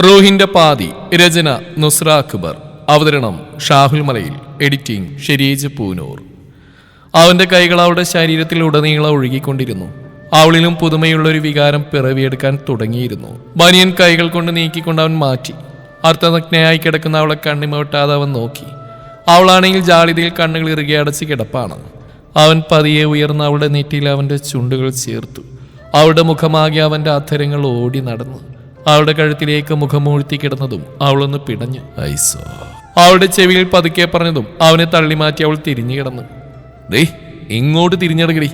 റോഹിന്റെ പാതി രചന നുസ്ര അക്ബർ. അവതരണം ഷാഹുൽ മലയിൽ എഡിറ്റിംഗ് ഷെരീജ് പൂനൂർ. അവന്റെ കൈകൾ അവളുടെ ശരീരത്തിൽ ഉടനീളം ഒഴുകിക്കൊണ്ടിരുന്നു. അവളിലും പുതുമയുള്ള ഒരു വികാരം പിറവിയെടുക്കാൻ തുടങ്ങിയിരുന്നു. ബനിയൻ കൈകൾ കൊണ്ട് നീക്കിക്കൊണ്ട് അവൻ മാറ്റി. അർത്ഥനഗ്നയായി കിടക്കുന്ന അവളെ കണ്ണിമൊട്ടാതെ അവൻ നോക്കി. അവളാണെങ്കിൽ ജാളിതയിൽ കണ്ണുകൾ ഇറുകി അടച്ച് കിടപ്പാണ്. അവൻ പതിയെ ഉയർന്ന അവളുടെ നെറ്റിയിൽ അവന്റെ ചുണ്ടുകൾ ചേർത്തു. അവളുടെ മുഖമാകെ അവന്റെ അധരങ്ങൾ ഓടി നടന്നു. അവളുടെ കഴുത്തിലേക്ക് മുഖമൂഴ്ത്തി കിടന്നതും അവളൊന്ന് പിടഞ്ഞു ഐസോ. അവളുടെ ചെവിയിൽ പതുക്കെ പറഞ്ഞതും അവനെ തള്ളി മാറ്റി അവൾ തിരിഞ്ഞു കിടന്നു ദേ ഇങ്ങോട്ട് തിരിഞ്ഞെടുക്കടി.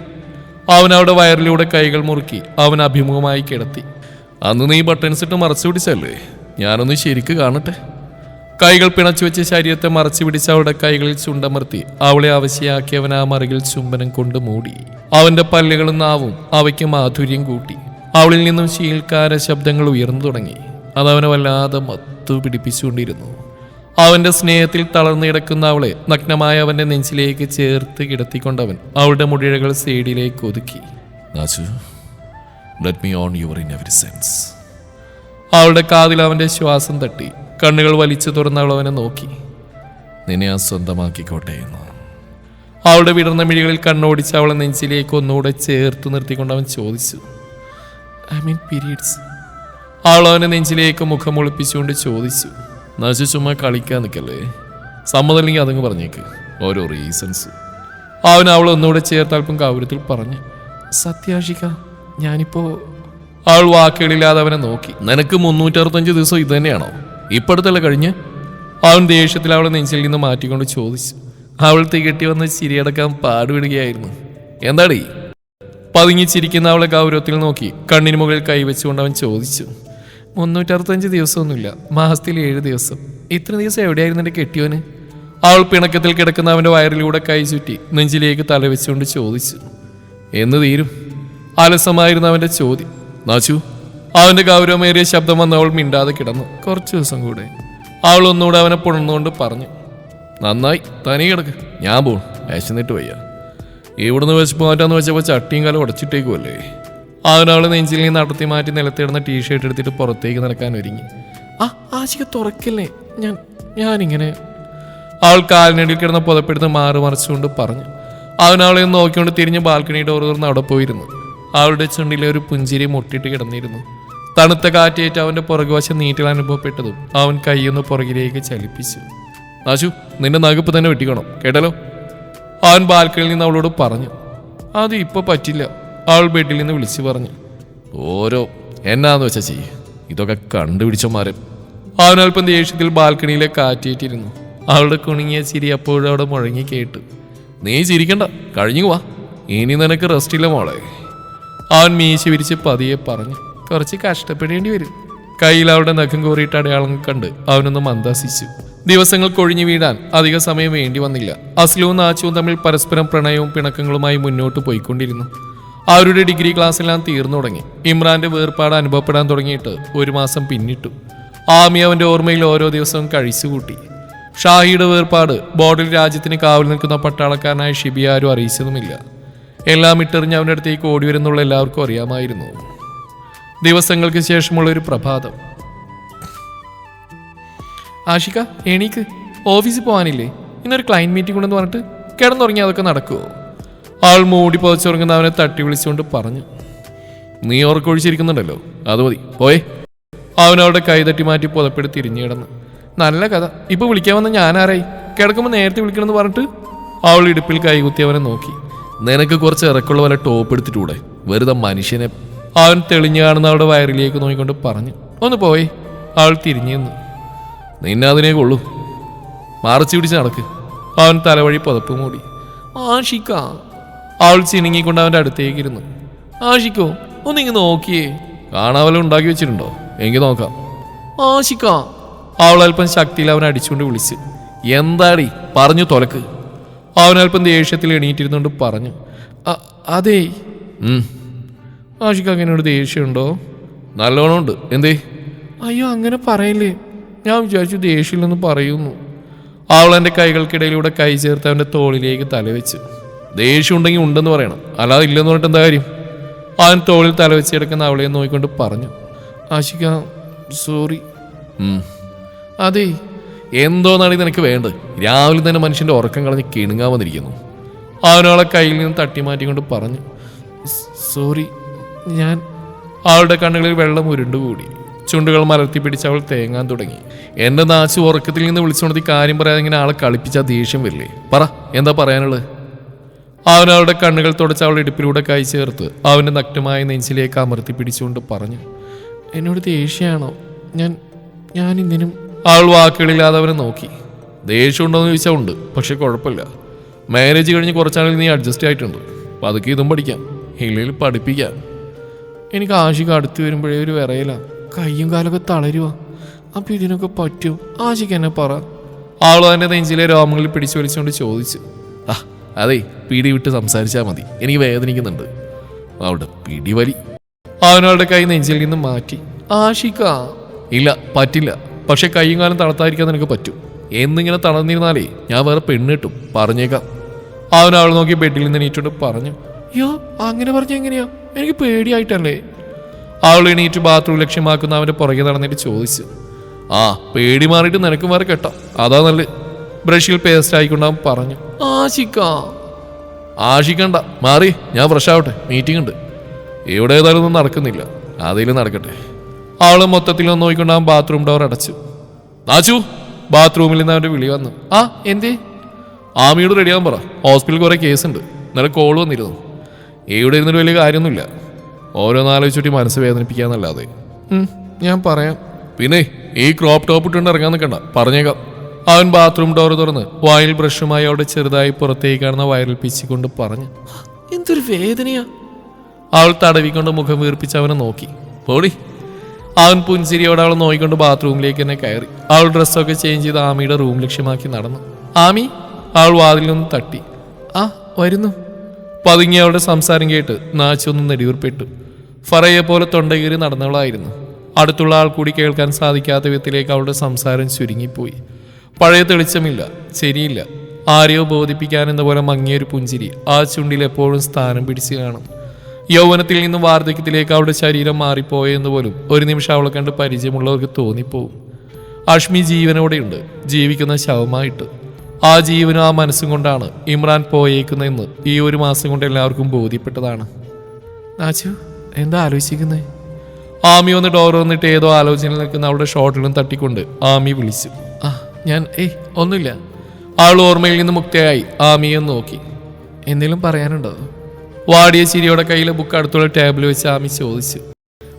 അവൻ അവിടെ വയറിലൂടെ കൈകൾ മുറുക്കി അവൻ അഭിമുഖമായി കിടത്തി അന്ന് നീ ബട്ടൺസ് ഇട്ട് മറച്ചു പിടിച്ചല്ലേ ഞാനൊന്ന് ശരിക്ക് കാണട്ടെ. കൈകൾ പിണച്ചു വെച്ച് ശരീരത്തെ മറച്ചു പിടിച്ച് അവളുടെ കൈകളിൽ ചുണ്ടമർത്തി അവളെ അവശയാക്കി ആ മറികിൽ ചുംബനം കൊണ്ട് മൂടി അവന്റെ പല്ലുകളും നാവും അവയ്ക്ക് മാധുര്യം കൂട്ടി. അവളിൽ നിന്നും ശീൽക്കാര ശബ്ദങ്ങൾ ഉയർന്നു തുടങ്ങി. അതവനെ വല്ലാതെ മത്തു പിടിപ്പിച്ചുകൊണ്ടിരുന്നു. അവന്റെ സ്നേഹത്തിൽ തളർന്നു കിടക്കുന്ന അവളെ നഗ്നമായ അവന്റെ നെഞ്ചിലേക്ക് ചേർത്ത് കിടത്തിക്കൊണ്ടവൻ അവളുടെ മുടിഴകൾ സൈഡിലേക്ക് ഒതുക്കി. Let me own your in every sense അവളുടെ കാതിൽ അവന്റെ ശ്വാസം തട്ടി. കണ്ണുകൾ വലിച്ചു തുറന്ന അവൾ അവനെ നോക്കി. നിന്നെ ആ സ്വന്തമാക്കിക്കോട്ടെ എന്ന്. അവളുടെ വിടർന്ന മിഴികളിൽ കണ്ണോടിച്ച് അവളെ നെഞ്ചിലേക്ക് ഒന്നുകൂടെ ചേർത്ത് നിർത്തിക്കൊണ്ട് അവൻ ചോദിച്ചു. ഐ മീൻ പീരീഡ്സ് അവൾ അവനെ നെഞ്ചിലേക്ക് മുഖം ഒളിപ്പിച്ചുകൊണ്ട് ചോദിച്ചു നശു ചുമ്മാ കളിക്കാൻ നിൽക്കല്ലേ? സമ്മതമില്ലെങ്കിൽ അതങ്ങ് പറഞ്ഞേക്ക്. ഓരോ റീസൺസ് അവൻ അവൾ ഒന്നുകൂടെ ചേർത്ത് അല്പം കൗരത്തിൽ പറഞ്ഞു സത്യാഷിക ഞാനിപ്പോ അവൾ വാക്കുകളില്ലാതെ അവനെ നോക്കി നിനക്ക് മുന്നൂറ്ററുപത്തഞ്ച് ദിവസം ഇത് തന്നെയാണോ? ഇപ്പടുത്തല്ല കഴിഞ്ഞ്? അവൻ ദേഷ്യത്തിൽ അവളെ നെഞ്ചിൽ നിന്ന് മാറ്റിക്കൊണ്ട് ചോദിച്ചു അവൾ തികട്ടി വന്ന് ചിരിയടക്കാൻ പാടുവിടുകയായിരുന്നു എന്താടീ? പതുങ്ങി ചിരിക്കുന്ന അവളെ ഗൗരവത്തിൽ നോക്കി. കണ്ണിന് മുകളിൽ കൈവച്ചുകൊണ്ട് അവൻ ചോദിച്ചു മുന്നൂറ്ററുപത്തഞ്ച് ദിവസമൊന്നുമില്ല. മാസത്തിൽ ഏഴ് ദിവസം. ഇത്ര ദിവസം എവിടെയായിരുന്നു എന്റെ കെട്ടിയോന്? അവൾ പിണക്കത്തിൽ കിടക്കുന്ന അവന്റെ വയറിലൂടെ കൈ ചുറ്റി നെഞ്ചിലേക്ക് തലവെച്ചുകൊണ്ട് ചോദിച്ചു എന്ന് തീരും? അലസമായിരുന്നു അവന്റെ ചോദ്യം. നാച്ചു. അവന്റെ ഗൗരവമേറിയ ശബ്ദം വന്ന് അവൾ മിണ്ടാതെ കിടന്നു. കുറച്ച് ദിവസം കൂടെ. അവൾ ഒന്നുകൂടെ അവനെ പുണർന്നുകൊണ്ട് പറഞ്ഞു നന്നായി. തനി കിടക്ക്. ഞാൻ വിശന്നിട്ട് വയ്യ. ഇവിടുന്ന് വെച്ച് മാറ്റാന്ന് വെച്ചപ്പോൾ ചട്ടിയും കാലം ഉടച്ചിട്ടേക്കുമല്ലേ അവനവളെ നെഞ്ചിൽ നിന്ന് നടത്തി മാറ്റി നിലത്തിടുന്ന ടീഷർട്ട് എടുത്തിട്ട് പുറത്തേക്ക് നടക്കാൻ ഒരുങ്ങി. ആ ആശിക തുറക്കില്ലേ? ഞാൻ ഞാനിങ്ങനെ. അവൾ കാലിനടിയിൽ കിടന്ന പുതപ്പെടുത്ത് മാറി മറിച്ചുകൊണ്ട് പറഞ്ഞു. അവൻ അവളെ ഒന്ന് നോക്കിക്കൊണ്ട് തിരിഞ്ഞ് ബാൽക്കണി ഡോർ തുറന്ന് അവിടെ പോയിരുന്നു. അവളുടെ ചുണ്ടിലെ ഒരു പുഞ്ചിരി മുട്ടിട്ട് കിടന്നിരുന്നു. തണുത്ത കാറ്റേറ്റ് അവന്റെ പുറകുവശം നീറ്റിൽ അനുഭവപ്പെട്ടതും അവൻ കൈയൊന്ന് പുറകിലേക്ക് ചലിപ്പിച്ചു. നാശു നിന്റെ നകുപ്പ് തന്നെ വെട്ടിക്കണം. കേട്ടല്ലോ? അവൻ ബാൽക്കണിയിൽ നിന്ന് അവളോട് പറഞ്ഞു അത് ഇപ്പൊ പറ്റില്ല. അവൾ ബെഡിൽ നിന്ന് വിളിച്ചു പറഞ്ഞു ഓരോ എന്നാന്ന് വെച്ചാ ചെയ്യ്. ഇതൊക്കെ കണ്ടുപിടിച്ചമാരൻ അവൻ അല്പം ദേഷ്യത്തിൽ ബാൽക്കണിയിലെ കാറ്റേറ്റിരുന്നു. അവളുടെ കുണുങ്ങിയ ചിരി അപ്പോഴും അവിടെ മുഴങ്ങി കേട്ടു നീ ചിരിക്കണ്ട കഴിഞ്ഞു വാ. ഇനി നിനക്ക് റെസ്റ്റ് ഇല്ല മോളെ. അവൻ മീശ വിരിച്ച് പതിയെ പറഞ്ഞു കുറച്ച് കഷ്ടപ്പെടേണ്ടി വരും. കയ്യിൽ അവളുടെ നഖം കോറിയിട്ട് അടയാളം കണ്ട് അവനൊന്ന് മന്ദാസിച്ചു. ദിവസങ്ങൾ കൊഴിഞ്ഞു വീഴാൻ അധിക സമയം വേണ്ടി വന്നില്ല. അസ്ലുവും നാച്ചുവും തമ്മിൽ പരസ്പരം പ്രണയവും പിണക്കങ്ങളുമായി മുന്നോട്ട് പോയിക്കൊണ്ടിരുന്നു. അവരുടെ ഡിഗ്രി ക്ലാസ്സെല്ലാം തീർന്നു തുടങ്ങി. ഇമ്രാന്റെ വേർപാട് അനുഭവപ്പെടാൻ തുടങ്ങിയിട്ട് ഒരു മാസം പിന്നിട്ടു. ആമി അവന്റെ ഓർമ്മയിൽ ഓരോ ദിവസവും കഴിച്ചുകൂട്ടി. ഷാഹിയുടെ വേർപാട് ബോർഡിൽ രാജ്യത്തിന് കാവൽ നിൽക്കുന്ന പട്ടാളക്കാരനായ ഷിബി ആരും അറിയിച്ചതുമില്ല. എല്ലാം ഇട്ടെറിഞ്ഞ് അവന്റെ അടുത്തേക്ക് ഓടി വരുന്നുള്ള എല്ലാവർക്കും അറിയാമായിരുന്നു. ദിവസങ്ങൾക്ക് ശേഷമുള്ള ഒരു പ്രഭാതം. ആഷിക എണീക്ക് ഓഫീസിൽ പോകാനില്ലേ? ഇന്നൊരു ക്ലയന്റ് മീറ്റിംഗ് ഉണ്ടെന്ന് പറഞ്ഞിട്ട് കിടന്നുറങ്ങി അതൊക്കെ നടക്കുമോ ആൾ മൂടി പതിച്ചുറങ്ങുന്ന അവനെ തട്ടി വിളിച്ചുകൊണ്ട് പറഞ്ഞു. നീ ഓർക്കൊഴിച്ചിരിക്കുന്നുണ്ടല്ലോ അത് മതി പോയേ. അവനവിടെ കൈ കൈതട്ടി മാറ്റി പുതപ്പെടുത്തി തിരിഞ്ഞു കിടന്നു. നല്ല കഥ ഇപ്പം വിളിക്കാൻ വന്ന ഞാനാരായി? കിടക്കുമ്പോൾ നേരത്തെ വിളിക്കണമെന്ന് പറഞ്ഞിട്ട് അവൾ ഇടുപ്പിൽ കൈകുത്തി അവനെ നോക്കി. നിനക്ക് കുറച്ച് ഇറക്കുള്ള പോലെ ടോപ്പ് എടുത്തിട്ടൂടെ? വെറുതെ മനുഷ്യനെ. അവൻ തെളിഞ്ഞു കാണുന്ന അവളുടെ വയറിലേക്ക് നോക്കിക്കൊണ്ട് പറഞ്ഞു. ഒന്ന് പോയി. അവൾ തിരിഞ്ഞു നിന്നു. നിന്നെ അതിനെ കൊള്ളൂ മറച്ചു പിടിച്ച് നടക്ക്. അവൻ തലവഴി പുതപ്പ് മൂടി. ആഷിക്ക അവൾ ചിണുങ്ങിക്കൊണ്ട് അവന്റെ അടുത്തേക്ക് ഇരുന്നു. ആഷിക്കോ ഒന്നിങ്ങ് നോക്കിയേ. കാണാവല ഉണ്ടാക്കി വെച്ചിട്ടുണ്ടോ? എങ്കിൽ നോക്കാം. ആഷിക്ക അവൾ അല്പം ശക്തിയിൽ അവൻ അടിച്ചുകൊണ്ട് വിളിച്ച് എന്താടി പറഞ്ഞു തൊലക്ക്? അവനൽപ്പം ദേഷ്യത്തിൽ എണീറ്റിരുന്നുകൊണ്ട് പറഞ്ഞു "അ- അതേ. ആഷിക്ക അങ്ങനെ ഒരു ദേഷ്യമുണ്ടോ? നല്ലോണം ഉണ്ട് എന്തേ? അയ്യോ അങ്ങനെ പറയല്ലേ. ഞാൻ വിചാരിച്ചു ദേഷ്യമില്ലെന്ന് പറയുന്നു. അവൾ എന്റെ കൈകൾക്കിടയിലൂടെ കൈ ചേർത്ത് അവന്റെ തോളിലേക്ക് തലവെച്ച്. ദേഷ്യം ഉണ്ടെങ്കിൽ ഉണ്ടെന്ന് പറയണം. അല്ലാതെ ഇല്ലെന്ന് പറഞ്ഞിട്ട് എന്താ കാര്യം? അവൻ തോളിൽ തലവെച്ച് കിടക്കുന്ന അവളെ നോക്കിക്കൊണ്ട് പറഞ്ഞു. ആശിക സോറി. അതെ. എന്തോന്നാണ് നിനക്ക് വേണ്ടത്? രാവിലെ തന്നെ മനുഷ്യന്റെ ഉറക്കം കളഞ്ഞ് കിണുങ്ങാൻ വന്നിരിക്കുന്നു. അവനവളെ കയ്യിൽ നിന്ന് തട്ടി മാറ്റിക്കൊണ്ട് പറഞ്ഞു സോറി ഞാൻ. അവളുടെ കണ്ണുകളിൽ വെള്ളം ഉരുണ്ടുകൂടി. ചുണ്ടുകൾ മലർത്തി പിടിച്ച് അവൾ തേങ്ങാൻ തുടങ്ങി. എന്റെ നാച്ചു ഉറക്കത്തിൽ നിന്ന് വിളിച്ചുണർത്തി കാര്യം പറയാതെ ഇങ്ങനെ ആളെ കളിപ്പിച്ച ദേഷ്യം വരില്ലേ? പറ എന്താ പറയാനുള്ളത്? അവൻ അവളുടെ കണ്ണുകൾ തുടച്ച് അവളുടെ ഇടുപ്പിലൂടെ കൈ ചേർത്ത് അവന്റെ നഗ്നമായ നെഞ്ചിലേക്ക് അമർത്തി പിടിച്ചുകൊണ്ട് പറഞ്ഞു എന്നോട് ദേഷ്യമാണോ ഞാൻ ഞാൻ ഇന്നിനും അവൾ വാക്കുകളില്ലാതെ അവനെ നോക്കി. ദേഷ്യം ഉണ്ടോയെന്ന് ചോദിച്ചാൽ ഉണ്ട് പക്ഷെ കുഴപ്പമില്ല. മാരേജ് കഴിഞ്ഞ് കുറച്ചാണെങ്കിൽ നീ അഡ്ജസ്റ്റ് ആയിട്ടുണ്ട്. പതുക്കെ ഇതും പഠിക്കാം. ഇല്ലെങ്കിൽ പഠിപ്പിക്കാം. എനിക്ക് ആശിക അടുത്ത് വരുമ്പോഴേ ഒരു വിറയില കയ്യും കാലൊക്കെ തളരുക അപ്പൊ ഇതിനൊക്കെ പറ്റും. ആശിക്ക് എന്നെ പറ. ആൾ തന്നെ നെഞ്ചിലെ രോമങ്ങളിൽ പിടിച്ചു വലിച്ചുകൊണ്ട് ചോദിച്ചു ആ അതെ പിടി വിട്ട് സംസാരിച്ചാൽ മതി. എനിക്ക് വേദനിക്കുന്നുണ്ട്. അവളുടെ പിടിവലി. അവനവളുടെ കൈ നെഞ്ചിൽ നിന്ന് മാറ്റി. ആശിക്ക. ഇല്ല പറ്റില്ല. പക്ഷെ കൈയും കാലം തണുത്തായിരിക്കാൻ നിനക്ക് പറ്റും. എന്നിങ്ങനെ തളർന്നിരുന്നാലേ ഞാൻ വേറെ പെണ്ണ് കിട്ടും. പറഞ്ഞേക്കാം. അവൻ അവളെ നോക്കി ബെഡിൽ നിന്ന് എണീറ്റോണ്ട് പറഞ്ഞു യോ അങ്ങനെ പറഞ്ഞ എങ്ങനെയാ? എനിക്ക് പേടിയായിട്ടല്ലേ? അവൾ എണീറ്റ് ബാത്റൂം ലക്ഷ്യമാക്കുന്ന അവന്റെ പുറകെ നടന്നിട്ട് ചോദിച്ചു. ആ പേടി മാറിയിട്ട് നിനക്ക് മാറി കേട്ടോ. അതാ നല്ല ബ്രഷിൽ പേസ്റ്റ് ആയിക്കൊണ്ട് അവൻ പറഞ്ഞു. ആശിക്കാ. ആശിക്കണ്ട. മാറി. ഞാൻ ഫ്രഷ് ആവട്ടെ. മീറ്റിംഗ് ഉണ്ട്. ഇവിടെ ഏതായാലും ഒന്നും നടക്കുന്നില്ല. അതിലും നടക്കട്ടെ. അവൾ മൊത്തത്തിൽ ഒന്ന് നോക്കിക്കൊണ്ട് അവൻ ബാത്റൂം ഡോർ അടച്ചു. നാച്ചു ബാത്റൂമിൽ നിന്ന് അവന്റെ വിളി വന്നു. ആ എന്തേ? ആമിയോട് റെഡിയാകാൻ പറ. ഹോസ്പിറ്റലിൽ കുറെ കേസുണ്ട് ഇന്നലെ കോൾ വന്നിരുന്നു. ഇവിടെ ഇരുന്നിട്ട് വലിയ കാര്യമൊന്നുമില്ല. ഓരോന്നാലോചിച്ചിട്ട് മനസ്സ് വേദനിപ്പിക്കാന്നല്ലാതെ ഞാൻ പറയാം. പിന്നെ ഈ ക്രോപ്പ് ടോപ്പ് ഇട്ടുകൊണ്ട് ഇറങ്ങാൻ നിൽക്കണ്ട പറഞ്ഞേക്കാം. അവൻ ബാത്റൂം ഡോർ തുറന്ന് വായിൽ ബ്രഷുമായി അവിടെ ചെറുതായി പുറത്തേക്ക് കാണുന്ന വയറിൽ പിച്ചിക്കൊണ്ട് പറഞ്ഞു. എന്തൊരു വേദനയാ. അവൾ തടവിക്കൊണ്ട് മുഖം വീർപ്പിച്ച് അവനെ നോക്കി. പോടി. അവൻ പുഞ്ചിരിയോടെ അവളെ നോക്കിക്കൊണ്ട് ബാത്റൂമിലേക്ക് തന്നെ കയറി. അവൾ ഡ്രസ്സൊക്കെ ചേഞ്ച് ചെയ്ത് ആമിയുടെ റൂം ലക്ഷ്യമാക്കി നടന്നു. ആമി അവൾ വാതിൽ നിന്ന് തട്ടി. ആ വരുന്നു. പതുങ്ങി അവളുടെ സംസാരം കേട്ട് നാച്ചൊന്ന് നെടിയൂർപ്പെട്ടു ഫറയെ പോലെ തൊണ്ടകീറി നടന്നവളായിരുന്നു അടുത്തുള്ള ആൾ കൂടി കേൾക്കാൻ സാധിക്കാത്ത വിധത്തിലേക്ക് അവളുടെ സംസാരം ചുരുങ്ങിപ്പോയി. പഴയ തെളിച്ചമില്ല ശരിയില്ല. ആരെയോ ബോധിപ്പിക്കാനെന്ന പോലെ മങ്ങിയൊരു പുഞ്ചിരി ആ ചുണ്ടിൽ എപ്പോഴും സ്ഥാനം പിടിച്ചു കാണും. യൗവനത്തിൽ നിന്നും വാർദ്ധക്യത്തിലേക്ക് അവളുടെ ശരീരം മാറിപ്പോയെന്ന് പോലും ഒരു നിമിഷം അവളെ കണ്ട് പരിചയമുള്ളവർക്ക് തോന്നിപ്പോവും. അഷ്മി ജീവനോടെയുണ്ട് ജീവിക്കുന്ന ശവമായിട്ട്. ആ ജീവനും ആ മനസ്സും കൊണ്ടാണ് ഇമ്രാൻ പോയേക്കുന്നതെന്ന് ഈ ഒരു മാസം കൊണ്ട് എല്ലാവർക്കും ബോധ്യപ്പെട്ടതാണ്. നാച്ചു എന്താ ആലോചിക്കുന്നത് ആമി ഒന്ന് ഡോർ വന്നിട്ട് ഏതോ ആലോചനയിൽ നിൽക്കുന്ന അവളുടെ ഷോട്ടിലും തട്ടിക്കൊണ്ട് ആമി വിളിച്ചു. ആ ഞാൻ ഏയ് ഒന്നുമില്ല. അവൾ ഓർമ്മയിൽ നിന്ന് മുക്തയായി ആമിയെ നോക്കി. എന്തെങ്കിലും പറയാനുണ്ടോ? വാടിയ ചിരിയോടെ കയ്യിലെ ബുക്ക് അടുത്തുള്ള ടേബിൾ വെച്ച് ആമി ചോദിച്ചു.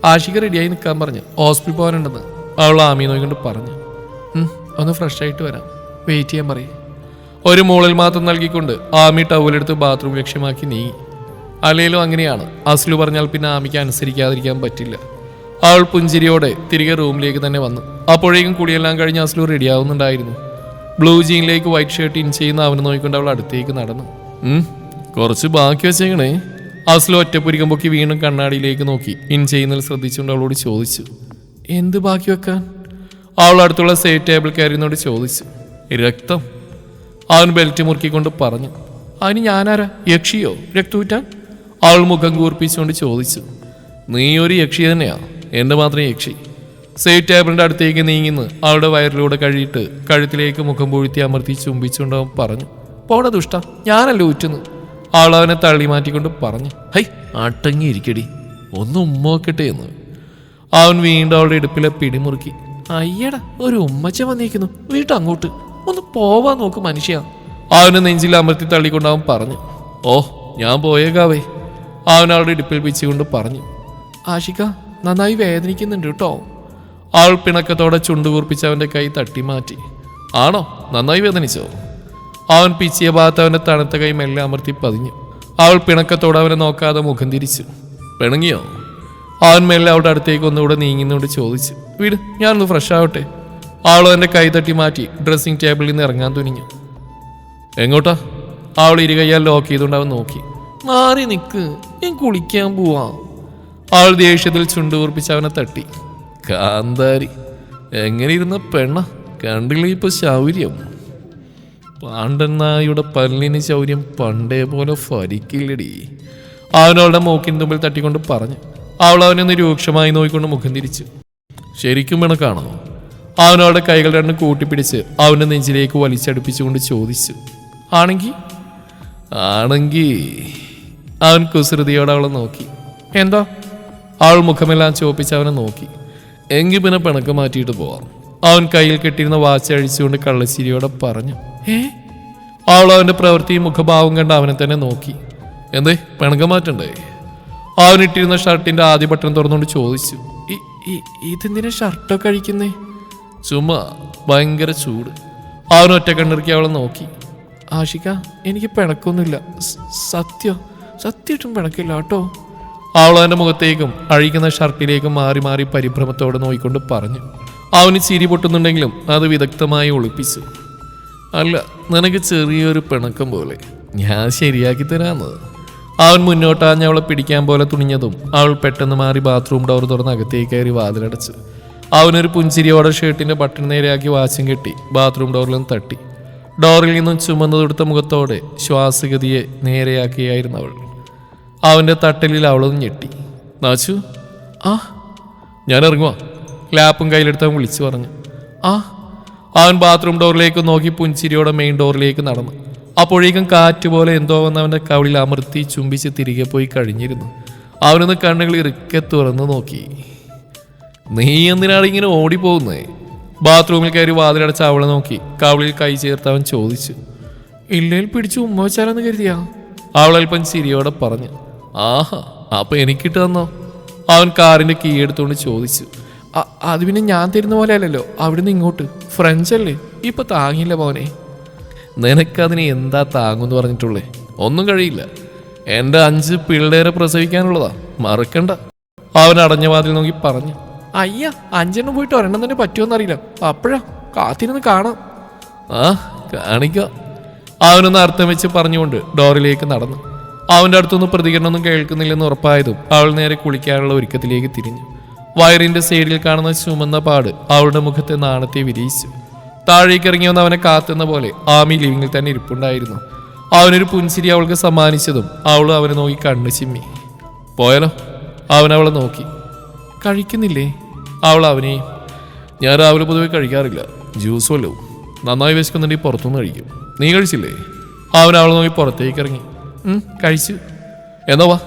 ആഷിക റെഡിയായി നിൽക്കാൻ പറഞ്ഞു. ഹോസ്പിറ്റൽ പോകാനുണ്ടെന്ന്. അവൾ ആമി നോക്കിക്കൊണ്ട് പറഞ്ഞു. ഒന്ന് ഫ്രഷ് ആയിട്ട് വരാം. വെയിറ്റ് ചെയ്യാൻ പറയും. ഒരു മോളിൽ മാത്രം നൽകിക്കൊണ്ട് ആമി ടവലെടുത്ത് ബാത്റൂം ലക്ഷ്യമാക്കി നീങ്ങി അല്ലെങ്കിലും അങ്ങനെയാണ്. അസ്ലു പറഞ്ഞാൽ പിന്നെ ആമിക്ക് അനുസരിക്കാതിരിക്കാൻ പറ്റില്ല. അവൾ പുഞ്ചിരിയോടെ തിരികെ റൂമിലേക്ക് തന്നെ വന്നു. അപ്പോഴേക്കും കുടിയെല്ലാം കഴിഞ്ഞ് അസ്ലു റെഡിയാവുന്നുണ്ടായിരുന്നു ബ്ലൂ ജീനിലേക്ക് വൈറ്റ് ഷർട്ട് ഇൻ ചെയ്യുന്ന അവനെ നോക്കിക്കൊണ്ട് അവൾ അടുത്തേക്ക് നടന്നു. കുറച്ച് ബാക്കി വെച്ചേക്കണേ. അസ്ലു ഒറ്റപ്പുരികം പൊക്കി വീണ്ടും കണ്ണാടിയിലേക്ക് നോക്കി. ഇൻ ചെയ്യുന്നതിൽ ശ്രദ്ധിച്ചുകൊണ്ട് അവളോട് ചോദിച്ചു. എന്ത് ബാക്കി വെക്കാൻ? അവൾ അടുത്തുള്ള സേറ്റ് ടേബിൾ കയറിയെന്നോട് ചോദിച്ചു. രക്തം. അവൻ ബെൽറ്റ് മുറുക്കിക്കൊണ്ട് പറഞ്ഞു അതിന് ഞാനാരാ? യക്ഷിയോ? രക്തൂറ്റാൻ? അവൾ മുഖം കൂർപ്പിച്ചുകൊണ്ട് ചോദിച്ചു നീ ഒരു യക്ഷി തന്നെയാ? എന്റെ മാത്രം യക്ഷി? സേഫ് ടേബിളിന്റെ അടുത്തേക്ക് നീങ്ങിന്ന് അവളുടെ വയറിലൂടെ കഴിയിട്ട് കഴുത്തിലേക്ക് മുഖം പൂഴ്ത്തി അമർത്തി ചുംബിച്ചുകൊണ്ട് അവൻ പറഞ്ഞു പോടെ ദുഷ്ട ഞാനല്ല ഊറ്റുന്നു അവൾ അവനെ തള്ളി മാറ്റിക്കൊണ്ട് പറഞ്ഞു ഹൈ അട്ടങ്ങിയിരിക്കടി ഒന്ന് ഉമ്മോക്കട്ടെ എന്ന്. അവൻ വീണ്ടും അവളുടെ ഇടുപ്പിലെ പിടിമുറുക്കി അയ്യടാ ഒരു ഉമ്മച്ച വന്നിരിക്കുന്നു വീട്ടു അങ്ങോട്ട് ഒന്ന് പോവാൻ നോക്ക് മനുഷ്യ. അവന് നെഞ്ചിൽ അമർത്തി തള്ളിക്കൊണ്ട് അവൻ പറഞ്ഞു ഓ ഞാൻ പോയേക്കാവേ. അവൻ അവളുടെ ഇടുപ്പിൽ പിച്ചുകൊണ്ട് പറഞ്ഞു ആഷിക നന്നായി വേദനിക്കുന്നുണ്ട് കേട്ടോ. അവൾ പിണക്കത്തോടെ ചുണ്ടുകൂർപ്പിച്ച് അവന്റെ കൈ തട്ടി മാറ്റി ആണോ? നന്നായി വേദനിച്ചോ? അവൻ പിച്ചിയ ഭാഗത്ത് അവന്റെ തണുത്ത കൈ മെല്ലെ അമർത്തി പതിഞ്ഞു. അവൾ പിണക്കത്തോടെ അവനെ നോക്കാതെ മുഖം തിരിച്ചു പിണങ്ങിയോ? അവൻ മെല്ലെ അവളുടെ അടുത്തേക്ക് ഒന്നുകൂടെ നീങ്ങുന്നോട് ചോദിച്ചു വീട് ഞാനൊന്ന് ഫ്രഷ് ആവട്ടെ? അവൾ എന്റെ കൈ തട്ടി മാറ്റി ഡ്രസ്സിംഗ് ടേബിളിൽ നിന്ന് ഇറങ്ങാൻ തുനിഞ്ഞു. എങ്ങോട്ടാ? അവൾ ഇരുകയ്യാൽ ലോക്ക് ചെയ്തുകൊണ്ട് നോക്കി. മാറി നിക്ക്. ഞാൻ കുളിക്കാൻ പോവാ. അവൾ ദേഷ്യത്തിൽ ചുണ്ടുകൂർപ്പിച്ച് അവനെ തട്ടി. കാന്താരി എങ്ങനെ ഇരുന്ന പെണ്ണ? കണ്ടില്ല ഇപ്പൊ ശൗര്യം? പാണ്ഡൻ നായുടെ പല്ലിന് ശൗര്യം പണ്ടേ പോലെ ഫരിക്കില്ലടി. അവനവളുടെ മൂക്കിൻ തുമ്പിൽ തട്ടിക്കൊണ്ട് പറഞ്ഞു. അവൾ അവനൊന്ന് രൂക്ഷമായി നോക്കിക്കൊണ്ട് മുഖം തിരിച്ചു. ശരിക്കും പിണക്കാണോ അവനവളുടെ കൈകൾ രണ്ടും കൂട്ടിപ്പിടിച്ച് അവന്റെ നെഞ്ചിലേക്ക് വലിച്ചടുപ്പിച്ചുകൊണ്ട് ചോദിച്ചു ആണെങ്കിൽ ആണെങ്കിൽ അവൻ കുസൃതിയോടെ അവളെ നോക്കി. എന്താ? അവൾ മുഖമെല്ലാം ചോപ്പിച്ച് അവനെ നോക്കി. എങ്കിൽ പിന്നെ പിണക്ക് മാറ്റിയിട്ട് പോവാം. അവൻ കയ്യിൽ കെട്ടിയിരുന്ന വാച്ച് അഴിച്ചുകൊണ്ട് കള്ളശ്ശേരിയോടെ പറഞ്ഞു ഏ? അവൾ അവന്റെ പ്രവൃത്തിയും മുഖഭാവം കണ്ട് അവനെ തന്നെ നോക്കി. എന്തേ പിണക്ക് മാറ്റണ്ടേ? അവനിട്ടിരുന്ന ഷർട്ടിന്റെ ആദ്യ ബട്ടൺ തുറന്നുകൊണ്ട് ചോദിച്ചു "ഇ- ഇ- ഇതെന്തിനാ ഷർട്ടൊക്കെ അഴിക്കുന്നേ? ചുമ്മാ ഭയങ്കര ചൂട്. അവനൊറ്റ കണ്ണിറുക്കി അവളെ നോക്കി. ആഷിക എനിക്ക് പിണക്കൊന്നുമില്ല. സത്യം സത്യമായിട്ടും പിണക്കില്ല കേട്ടോ. അവൾ അവന്റെ മുഖത്തേക്കും അഴിക്കുന്ന ഷർട്ടിലേക്കും മാറി മാറി പരിഭ്രമത്തോടെ നോയിക്കൊണ്ട് പറഞ്ഞു. അവന് ചിരി പൊട്ടുന്നുണ്ടെങ്കിലും അത് വിദഗ്ധമായി ഒളിപ്പിച്ചു. അല്ല നിനക്ക് ചെറിയൊരു പിണക്കം പോലെ. ഞാൻ ശരിയാക്കി തരാന്ന്. അവൻ മുന്നോട്ടാഞ്ഞ് അവളെ പിടിക്കാൻ പോലെ തുണിഞ്ഞതും അവൾ പെട്ടെന്ന് മാറി ബാത്റൂം ഡോർ തുറന്ന് അകത്തേക്ക് കയറി വാതിലടച്ചു. അവനൊരു പുഞ്ചിരിയോടെ ഷർട്ടിന്റെ ബട്ടൺ നേരെയാക്കി വാച്ചും കെട്ടി. ബാത്റൂം ഡോറിൽ നിന്ന് തട്ടി. ഡോറിൽ നിന്നും ചുമന്നു തൊടുത്ത മുഖത്തോടെ ശ്വാസഗതിയെ നേരെയാക്കിയായിരുന്നു അവൾ അവന്റെ തട്ടലിൽ അവളൊന്ന് ഞെട്ടി. നാച്ചു ആ ഞാൻ ഇറങ്ങുവാ. ലാപ്പും കയ്യിലെടുത്ത് അവൻ വിളിച്ചു പറഞ്ഞു. ആ അവൻ ബാത്റൂം ഡോറിലേക്ക് നോക്കി പുഞ്ചിരിയോടെ മെയിൻ ഡോറിലേക്ക് നടന്നു. അപ്പോഴേക്കും കാറ്റ് പോലെ എന്തോ വന്ന് അവന്റെ കവിളിൽ അമർത്തി ചുംബിച്ച് തിരികെ പോയി കഴിഞ്ഞിരുന്നു. അവനൊന്ന് കണ്ണുകൾ ഇറുക്കെ തുറന്നു നോക്കി. നീ എന്തിനാണ് ഇങ്ങനെ ഓടിപ്പോകുന്നത് ബാത്റൂമിൽ കയറി വാതിലടച്ച അവളെ നോക്കി. കവളിൽ കൈ ചേർത്ത് അവൻ ചോദിച്ചു. ഇല്ലേൽ പിടിച്ചു ഉമ്മ വെച്ചാലെന്ന് കരുതിയാ? അവളൽപ്പം ചിരിയോടെ പറഞ്ഞു. ആഹാ അപ്പൊ എനിക്കിട്ട് തന്നോ? അവൻ കാറിന്റെ കീ എടുത്തുകൊണ്ട് ചോദിച്ചു. "അ- അത് പിന്നെ ഞാൻ തരുന്ന പോലെ അല്ലല്ലോ അവിടുന്ന് ഇങ്ങോട്ട്. ഫ്രഞ്ച് അല്ലേ? ഇപ്പൊ താങ്ങില്ല മോനെ. നിനക്കതിന് എന്താ താങ്ങുന്ന് പറഞ്ഞിട്ടുള്ളേ? ഒന്നും കഴിയില്ല. എന്റെ അഞ്ച് പിള്ളേരെ പ്രസവിക്കാനുള്ളതാ. മറക്കണ്ട. അവൻ അടഞ്ഞ വാതിൽ നോക്കി പറഞ്ഞു. അയ്യ അഞ്ചെണ്ണം പോയിട്ട് ഒരെണ്ണം തന്നെ പറ്റുമെന്നറിയില്ല അപ്പോഴാ കാത്തിരുന്ന് കാണാം. ആ കാണിക്കാം. അവനൊന്ന് അർത്ഥം വെച്ച് പറഞ്ഞുകൊണ്ട് ഡോറിലേക്ക് നടന്നു. അവന്റെ അടുത്തൊന്നും പ്രതികരണമൊന്നും കേൾക്കുന്നില്ലെന്ന് ഉറപ്പായതും അവൾ നേരെ കുളിക്കാനുള്ള ഒരുക്കത്തിലേക്ക് തിരിഞ്ഞു. വയറിന്റെ സൈഡിൽ കാണുന്ന ചുമന്ന പാട് അവളുടെ മുഖത്തെ നാണത്തെ വിരിയിച്ചു. താഴേക്ക് ഇറങ്ങി വന്ന് അവനെ കാത്തുന്ന പോലെ ആമി ലിവിങ്ങിൽ തന്നെ ഇരിപ്പുണ്ടായിരുന്നു. അവനൊരു പുൻസിരി അവൾക്ക് സമ്മാനിച്ചതും അവൾ അവനെ നോക്കി കണ്ണു ചിമ്മി. പോയാലോ? അവൻ അവളെ നോക്കി. കഴിക്കുന്നില്ലേ? അവൾ അവനെ ഞാൻ രാവിലെ പൊതുവെ കഴിക്കാറില്ല. ജ്യൂസ് വല്ലതും. നന്നായി വിശക്കുന്നുണ്ടെങ്കിൽ പുറത്തുനിന്ന് കഴിക്കും. നീ കഴിച്ചില്ലേ? അവൻ അവളെ നോക്കി പുറത്തേക്ക് ഇറങ്ങി. കഴിച്ചു. എന്നാ വാ.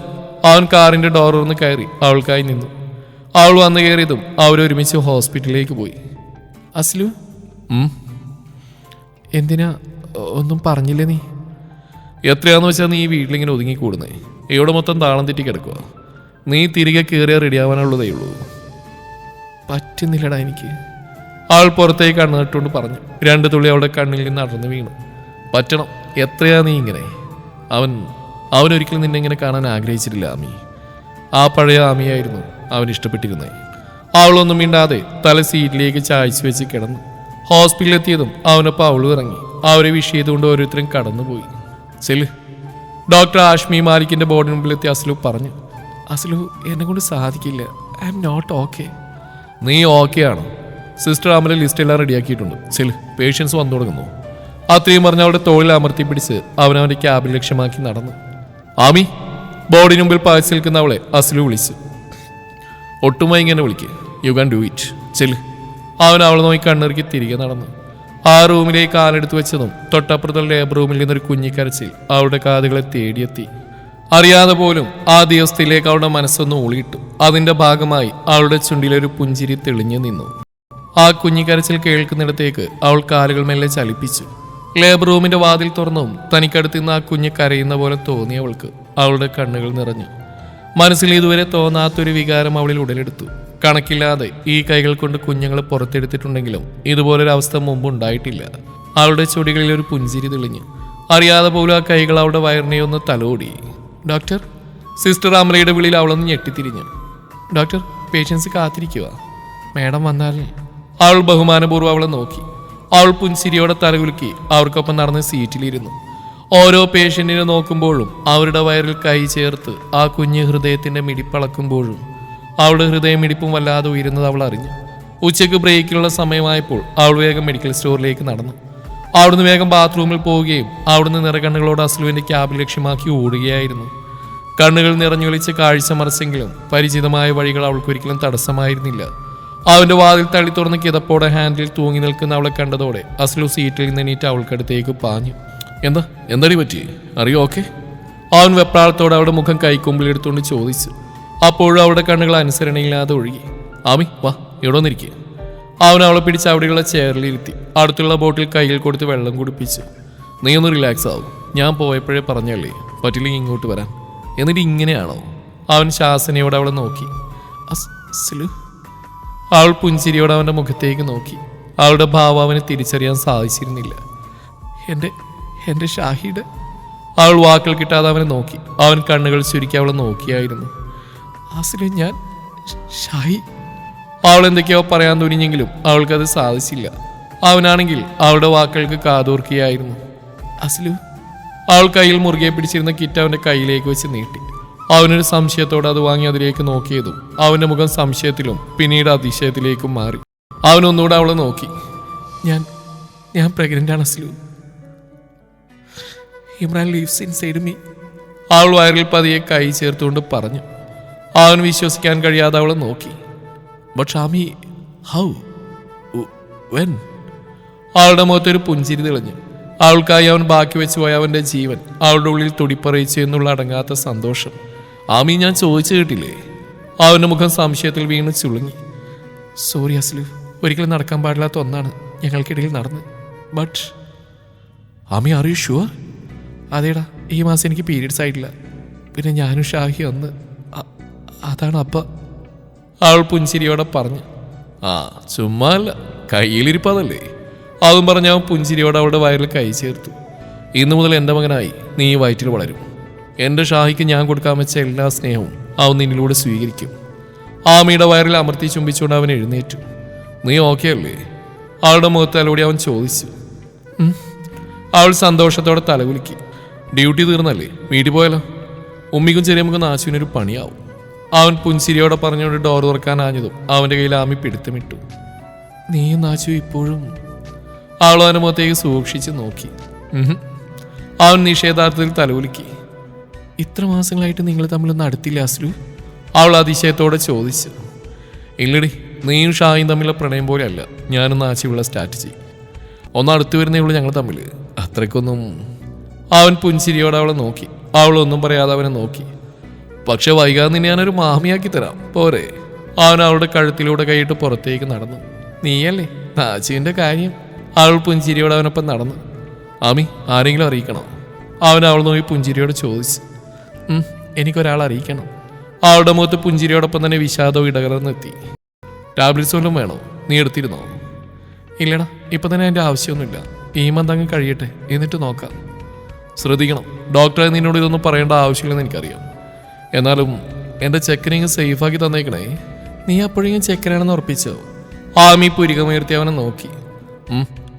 അവൻ കാറിന്റെ ഡോറിൽ കയറി അവൾക്കായി നിന്നു. അവൾ വന്നു കയറിയതും അവരൊരുമിച്ച് ഹോസ്പിറ്റലിലേക്ക് പോയി. അസ്ലു? എന്തിനാ? ഒന്നും പറഞ്ഞില്ലേ നീ? എത്രയാന്ന് വെച്ചാൽ നീ ഈ വീട്ടിലിങ്ങനെ ഒതുങ്ങിക്കൂടുന്നേ. ഇവിടെ മൊത്തം താളം തെറ്റി കിടക്കുക നീ തിരികെ കയറിയാൽ റെഡിയാവാനുള്ളതേ ഉള്ളൂ. പറ്റുന്നില്ലടാ എനിക്ക്. ആൾ പുറത്തേക്ക് കണ്ണുനട്ടുകൊണ്ട് പറഞ്ഞു. രണ്ട് തുള്ളി അവളുടെ കണ്ണിൽ നിന്ന് അടർന്നു വീണു. പറ്റണം എത്രയാ നീ ഇങ്ങനെ? അവൻ ഒരിക്കലും നിന്നെ ഇങ്ങനെ കാണാൻ ആഗ്രഹിച്ചിട്ടില്ല ആമി. ആ പഴയ ആമിയായിരുന്നു അവൻ ഇഷ്ടപ്പെട്ടിരുന്നത് അവളൊന്നും മിണ്ടാതെ തല സീറ്റിലേക്ക് ചായച്ചു വെച്ച് കിടന്നു. ഹോസ്പിറ്റലിൽ എത്തിയതും അവനൊപ്പം അവളും ഇറങ്ങി. അവരെ വിഷ് ചെയ്തുകൊണ്ട് ഓരോരുത്തരും കടന്നുപോയി. ചെൽ ഡോക്ടർ ആഷ്മി മാലിക്കിന്റെ ബോർഡിന് മുമ്പിലെത്തി അസ്ലു പറഞ്ഞു. അസ്ലു എന്നെ കൊണ്ട് സാധിക്കില്ല. ഐ എം നോട്ട് ഓക്കെ നീ ഓക്കെ ആണോ? സിസ്റ്റർ അമല ലിസ്റ്റ് എല്ലാം റെഡിയാക്കിയിട്ടുണ്ട് ചെൽ പേഷ്യൻസ് വന്നു തുടങ്ങുന്നു. അത്രയും പറഞ്ഞ അവളുടെ തോളിൽ അമർത്തി പിടിച്ച് അവനവന്റെ ക്യാബിൽ ലക്ഷ്യമാക്കി നടന്നു. ആമി ബോർഡിന് മുമ്പിൽ പായച്ച് നിൽക്കുന്ന അവളെ അസ്ലു വിളിച്ചു. ഒട്ടുമായി ഇങ്ങനെ വിളിക്ക്. യു കാൻ ഡു ഇറ്റ് ചെൽ അവൻ അവളെ നോക്കി കണ്ണിറുക്കി തിരികെ നടന്നു. ആ റൂമിലേക്ക് കാലെടുത്ത് വെച്ചതും തൊട്ടപ്പുറത്തുള്ള ലേബർ റൂമിൽ നിന്നൊരു കുഞ്ഞിക്കരച്ചിൽ അവളുടെ കാതുകളെ തേടിയെത്തി. അറിയാതെ പോലും ആ ദിവസത്തിലേക്ക് അവളുടെ മനസ്സൊന്ന് ഊളിയിട്ടു. അതിന്റെ ഭാഗമായി അവളുടെ ചുണ്ടിലൊരു പുഞ്ചിരി തെളിഞ്ഞു നിന്നു. ആ കുഞ്ഞിക്കരച്ചിൽ കേൾക്കുന്നിടത്തേക്ക് അവൾ കാലുകൾ മെല്ലെ ചലിപ്പിച്ചു. ലേബർ റൂമിന്റെ വാതിൽ തുറന്നും തനിക്കടുത്ത് നിന്ന് ആ കുഞ്ഞ് കരയുന്ന പോലെ തോന്നിയവൾക്ക് അവളുടെ കണ്ണുകൾ നിറഞ്ഞു. മനസ്സിൽ ഇതുവരെ തോന്നാത്തൊരു വികാരം അവളിൽ ഉടലെടുത്തു. കണക്കില്ലാതെ ഈ കൈകൾ കൊണ്ട് കുഞ്ഞുങ്ങളെ പുറത്തെടുത്തിട്ടുണ്ടെങ്കിലും ഇതുപോലൊരവസ്ഥ മുമ്പ് ഉണ്ടായിട്ടില്ല. അവളുടെ ചുടികളിൽ ഒരു പുഞ്ചിരി തെളിഞ്ഞു. അറിയാതെ പോലും ആ കൈകൾ അവളുടെ വയറിനെ ഒന്ന് തലോടി. ഡോക്ടർ സിസ്റ്റർ അമലയുടെ വിളിയിൽ അവളൊന്ന് ഞെട്ടിത്തിരിഞ്ഞു. ഡോക്ടർ പേഷ്യൻസ് കാത്തിരിക്കുക മാഡം വന്നാൽ അവൾ ബഹുമാനപൂർവം അവളെ നോക്കി. അവൾ പുൻസിരിയോടെ തലകുലുക്കി അവർക്കൊപ്പം നടന്ന് സീറ്റിലിരുന്നു. ഓരോ പേഷ്യന്റിനെ നോക്കുമ്പോഴും അവരുടെ വയറിൽ കൈ ചേർത്ത് ആ കുഞ്ഞ് ഹൃദയത്തിന്റെ മിടിപ്പളക്കുമ്പോഴും അവളുടെ ഹൃദയമിടിപ്പും വല്ലാതെ ഉയരുന്നത് അവൾ അറിഞ്ഞു. ഉച്ചയ്ക്ക് ബ്രേക്കിലുള്ള സമയമായപ്പോൾ അവൾ വേഗം മെഡിക്കൽ സ്റ്റോറിലേക്ക് നടന്നു. അവിടുന്ന് വേഗം ബാത്റൂമിൽ പോവുകയും അവിടുന്ന് നിറകണ്ണുകളോട് അസ്ലുവിന്റെ ക്യാബിൽ ലക്ഷ്യമാക്കി ഓടുകയായിരുന്നു. കണ്ണുകൾ നിറഞ്ഞൊലിച്ച് കാഴ്ച മറിച്ചെങ്കിലും പരിചിതമായ വഴികൾ അവൾക്ക് ഒരിക്കലും തടസ്സമായിരുന്നില്ല. അവന്റെ വാതിൽ തള്ളി തുറന്ന് കിതപ്പോടെ ഹാൻഡിൽ തൂങ്ങി നിൽക്കുന്ന അവളെ കണ്ടതോടെ അസ്ലു സീറ്റിൽ നിന്ന് എണീറ്റ് അവൾക്കടുത്തേക്ക് പാഞ്ഞു. എന്താ? എന്താടി പറ്റി? അറിയോ? ഓക്കെ. അവൻ വെപ്രാളത്തോടെ അവളുടെ മുഖം കൈക്കൊമ്പിൽ എടുത്തുകൊണ്ട് ചോദിച്ചു. അപ്പോഴും അവളുടെ കണ്ണുകൾ അനുസരണയില്ലാതെ ഒഴുകി. ആമി വാ ഇവിടെ വന്നിരിക്കുക അവൻ അവളെ പിടിച്ച് അവിടെയുള്ള ചെയറിലിരുത്തി അടുത്തുള്ള ബോട്ടിൽ കയ്യിൽ കൊടുത്ത് വെള്ളം കുടിപ്പിച്ച്. നീ ഒന്ന് റിലാക്സ് ആവും. ഞാൻ പോയപ്പോഴേ പറഞ്ഞല്ലേ പറ്റില്ലെങ്കിൽ ഇങ്ങോട്ട് വരാൻ. എന്നിട്ട് ഇങ്ങനെയാണോ? അവൻ ശാസനയോടെ അവളെ നോക്കി. "അസ്- അസ്ലു? അവൾ പുഞ്ചിരിയോടെ അവന്റെ മുഖത്തേക്ക് നോക്കി. അവളുടെ ഭാവം അവന് തിരിച്ചറിയാൻ സാധിച്ചിരുന്നില്ല. എന്റെ എന്റെ ഷാഹിഡ് അവൾ വാക്കുകൾ കിട്ടാതെ അവനെ നോക്കി. അവൻ കണ്ണുകൾ ചുരുക്കി അവളെ നോക്കിയായിരുന്നു. ആസിലെ ഞാൻ ഷാഹി അവൾ എന്തൊക്കെയോ പറയാൻ തുനിഞ്ഞെങ്കിലും അവൾക്കത് സാധിച്ചില്ല. അവനാണെങ്കിൽ അവളുടെ വാക്കുകൾക്ക് കാതോർക്കുകയായിരുന്നു. അസ്ലു അവൾ കയ്യിൽ മുറുകെ പിടിച്ചിരുന്ന കിറ്റ് അവന്റെ കയ്യിലേക്ക് വെച്ച് നീട്ടി. അവനൊരു സംശയത്തോടെ അത് വാങ്ങി അതിലേക്ക് നോക്കിയതും അവന്റെ മുഖം സംശയത്തിലും പിന്നീട് അതിശയത്തിലേക്കും മാറി. അവനൊന്നുകൂടെ അവളെ നോക്കി. ഞാൻ ഞാൻ പ്രഗ്നന്റാണ് Aslu. Imran lives inside me. അവൾ വയറിൽ പതിയെ കൈ ചേർത്തുകൊണ്ട് പറഞ്ഞു. അവൻ വിശ്വസിക്കാൻ കഴിയാതെ അവളെ നോക്കി. ബട്ട് ഷാമി ഹൗ വെൻ ആളുടെ മുഖത്തൊരു പുഞ്ചിരി തെളിഞ്ഞു. അവൾക്കായി അവൻ ബാക്കി വെച്ച് പോയ അവന്റെ ജീവൻ അവളുടെ ഉള്ളിൽ തുടിപ്പറിയിച്ചു എന്നുള്ള അടങ്ങാത്ത സന്തോഷം. ആമി ഞാൻ ചോദിച്ചു കേട്ടില്ലേ? അവന്റെ മുഖം സംശയത്തിൽ വീണ് ചുളുങ്ങി. സോറി അസ്ലു. ഒരിക്കലും നടക്കാൻ പാടില്ലാത്ത ഒന്നാണ് ഞങ്ങൾക്കിടയിൽ നടന്ന്. But Ami are you sure അതേടാ ഈ മാസം എനിക്ക് പീരീഡ്സ് ആയിട്ടില്ല. പിന്നെ ഞാനും ഷാഹി ഒന്ന്. അതാണ് അപ്പ. അവൾ പുഞ്ചിരിയോടെ പറഞ്ഞു ആ ചുമ്മാ അല്ല കയ്യിലിരിപ്പതല്ലേ? അതും പറഞ്ഞ് അവൻ പുഞ്ചിരിയോടെ അവളുടെ വയറിൽ കൈ ചേർത്തു. ഇന്നു മുതൽ എന്റെ മകനായി നീ ഈ വയറ്റിൽ വളരും. എന്റെ ഷാഹിക്ക് ഞാൻ കൊടുക്കാൻ വെച്ച എല്ലാ സ്നേഹവും അവൻ നിന്നിലൂടെ സ്വീകരിക്കും. ആമിയുടെ വയറിൽ അമർത്തി ചുംബിച്ചുകൊണ്ട് അവൻ എഴുന്നേറ്റു. നീ ഓക്കെ അല്ലേ? അവളുടെ മുഖത്താലൂടെ അവൻ ചോദിച്ചു. അവൾ സന്തോഷത്തോടെ തലകുലുക്കി. ഡ്യൂട്ടി തീർന്നല്ലേ? വീട്ടിൽ പോയാലോ? ഉമ്മിക്കും ചെറിയമ്മക്കും നാശുവിനൊരു പണിയാവും. അവൻ പുൻസിരിയോടെ പറഞ്ഞുകൊണ്ട് ഡോർ തുറക്കാൻ ആഞ്ഞതും അവന്റെ കയ്യിൽ ആമി പിടുത്തമിട്ടു. നീയും നാച്ചു ഇപ്പോഴും അവൾ മുഖത്തേക്ക് സൂക്ഷിച്ച് നോക്കി. അവൻ നിഷേധാർത്ഥത്തിൽ തലകുലുക്കി. ഇത്ര മാസങ്ങളായിട്ട് നിങ്ങൾ തമ്മിലൊന്നും അടുത്തില്ല അസ്ലു അവൾ അതിശയത്തോടെ ചോദിച്ചു. ഇല്ലടി നീയും ഷായും തമ്മിലുള്ള പ്രണയം പോലെയല്ല. ഞാനും നാച്ചിയുള്ള സ്ട്രാറ്റജി ഒന്ന് അടുത്തു വരുന്നേ ഉള്ളൂ ഞങ്ങൾ തമ്മിൽ അത്രയ്ക്കൊന്നും അവൻ പുഞ്ചിരിയോടെ അവളെ നോക്കി. അവളൊന്നും പറയാതെ അവനെ നോക്കി. പക്ഷെ വൈകാതെ നിന്നെ ഞാനൊരു മാമിയാക്കി തരാം. പോരെ. അവൻ അവളുടെ കഴുത്തിലൂടെ കൈയിട്ട് പുറത്തേക്ക് നടന്നു. നീയല്ലേ? നാച്ചുവിന്റെ കാര്യം. അവൾ പുഞ്ചിരിയോടെ അവനൊപ്പം നടന്നു. ആമി ആരെങ്കിലും അറിയിക്കണോ? അവൻ അവൾ നോക്കി പുഞ്ചിരിയോട് ചോദിച്ചു. "ഉം, എനിക്കൊരാൾ അറിയിക്കണം. അവളുടെ മുഖത്ത് പുഞ്ചിരിയോടൊപ്പം തന്നെ വിഷാദവും ഇടകലർന്നെത്തി ടാബ്ലറ്റ്സ് വല്ലതും വേണോ? നീ എടുത്തിരുന്നോ? ഇല്ലടാ ഇപ്പം തന്നെ എന്റെ ആവശ്യമൊന്നുമില്ല. ഈ മന്ത് അങ്ങ് കഴിയട്ടെ. എന്നിട്ട് നോക്കാം. ശ്രദ്ധിക്കണം. ഡോക്ടറെ നിന്നോട് ഇതൊന്നും പറയേണ്ട ആവശ്യമില്ലെന്ന് എനിക്കറിയാം. എന്നാലും എന്റെ ചെക്കനെയും സേഫാക്കി തന്നേക്കണേ. നീ അപ്പോഴെങ്കിലും ചെക്കനാണെന്ന് ഉറപ്പിച്ചോ? ആമി പുരികമുയർത്തി അവനെ നോക്കി.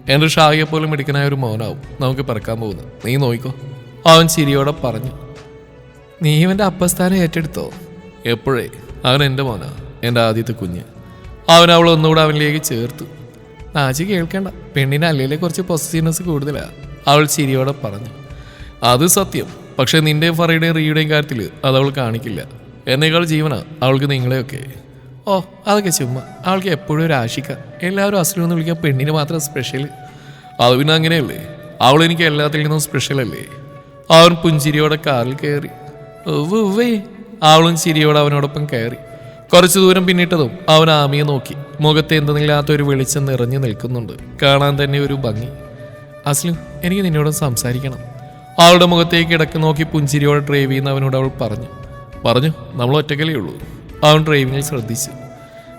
എന്റെ ഷാഹിയെ പോലും മിടുക്കനായ ഒരു മോനാവും. നമുക്ക് പറക്കാൻ പോകുന്നു. നീ നോയിക്കോ. അവൻ ചിരിയോടെ പറഞ്ഞു. നീ ഇവന്റെ അപ്പസ്ഥാനം ഏറ്റെടുത്തോ? എപ്പോഴേ? അവൻ എന്റെ മോനാ. എന്റെ ആദ്യത്തെ കുഞ്ഞ്. അവൻ അവൾ ഒന്നുകൂടെ അവനിലേക്ക് ചേർത്തു. നാജി കേൾക്കണ്ട. പെണ്ണിന് അല്ലേലെ കുറച്ച് പൊസസീവ്നെസ് കൂടുതലാ. അവൾ ചിരിയോടെ പറഞ്ഞു. അത് സത്യം. പക്ഷെ നിന്റെയും ഫറയുടെയും റീയുടെയും കാര്യത്തിൽ അത് അവൾ കാണിക്കില്ല. എന്നേക്കാൾ ജീവന അവൾക്ക് നിങ്ങളെയൊക്കെ. ഓ അതൊക്കെ ചുമ്മാ. അവൾക്ക് എപ്പോഴും ഒരു ആശിക്ക. എല്ലാവരും അസുഖം എന്ന് വിളിക്കാൻ പെണ്ണിന് മാത്രം സ്പെഷ്യൽ അത് പിന്നെ അങ്ങനെയല്ലേ? അവൾ എനിക്ക് എല്ലാത്തിൽ നിന്നും സ്പെഷ്യൽ അല്ലേ? അവൻ പുഞ്ചിരിയോടെ കാറിൽ കയറി. വേ അവളും ചിരിയോടെ അവനോടൊപ്പം കയറി. കുറച്ചു ദൂരം പിന്നിട്ടതും അവൻ ആമിയെ നോക്കി. മുഖത്ത് എന്തെന്നില്ലാത്ത ഒരു വെളിച്ചം നിറഞ്ഞു നിൽക്കുന്നുണ്ട്. കാണാൻ തന്നെ ഒരു ഭംഗി. അസ്ലു എനിക്ക് നിന്നോട് സംസാരിക്കണം. അവളുടെ മുഖത്തേക്ക് ഇടയ്ക്ക് നോക്കി പുഞ്ചിരിയോടെ ഡ്രൈവ് ചെയ്യുന്ന അവനോട് അവൾ പറഞ്ഞു പറഞ്ഞു നമ്മൾ ഒറ്റക്കലേ ഉള്ളൂ. അവൻ ഡ്രൈവിങ്ങിൽ ശ്രദ്ധിച്ചു.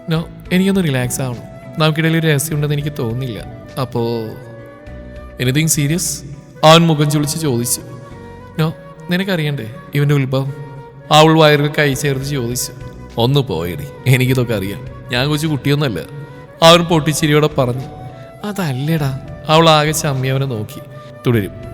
നോ എനിക്കൊന്ന് റിലാക്സ് ആവണം. നമുക്കിടയിൽ ഒരു രഹസ്യമുണ്ടെന്ന് എനിക്ക് തോന്നുന്നില്ല. അപ്പോൾ എനിത്തിങ് സീരിയസ് അവൻ മുഖം ചുളിച്ച് ചോദിച്ചു. നോ നിനക്കറിയണ്ടേ ഇവന്റെ ഉത്ഭവം? അവൾ വയറിൽ കൈ ചേർത്ത് ചോദിച്ചു. ഒന്ന് പോയടി എനിക്കിതൊക്കെ അറിയാം. ഞാൻ കൊച്ചു കുട്ടിയൊന്നല്ല. അവൻ പൊട്ടിച്ചിരിയോടെ പറഞ്ഞു അതല്ലേടാ. അവൾ ആകെ ചമ്മി അവനെ നോക്കി. തുടരും.